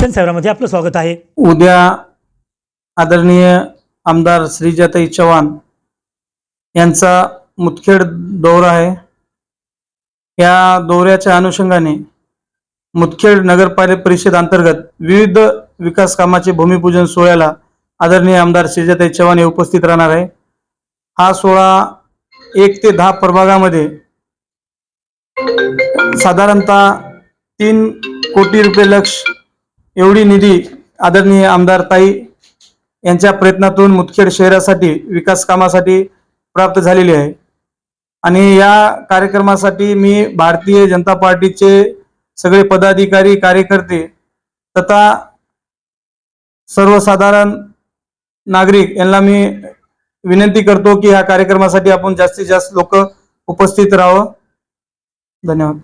जनसेवामध्ये आपलं स्वागत आहे. उद्या आदरणीय आमदार श्रीजाताई चव्हाण यांचा मुदखेड दौरा आहे. या दौऱ्याच्या अनुषंगाने मुदखेड नगरपालिका परिषद अंतर्गत विविध विकास कामाचे भूमिपूजन सोहळ्याला आदरणीय आमदार श्रीजाताई चव्हाण हे उपस्थित राहणार आहे. हा सोहळा एक ते दहा प्रभागामध्ये साधारणतः तीन कोटी रुपये लक्ष एवढी निधी आदरणीय आमदार ताई यांच्या प्रयत्नातून मुदखेड शहरासाठी विकास कामासाठी प्राप्त झालेली आहे. आणि या कार्यक्रमासाठी मी भारतीय जनता पार्टीचे सगळे पदाधिकारी कार्यकर्ते तथा सर्वसाधारण नागरिक यांना मी विनंती करतो की ह्या कार्यक्रमासाठी आपण जास्तीत जास्त लोक उपस्थित राहावं. धन्यवाद.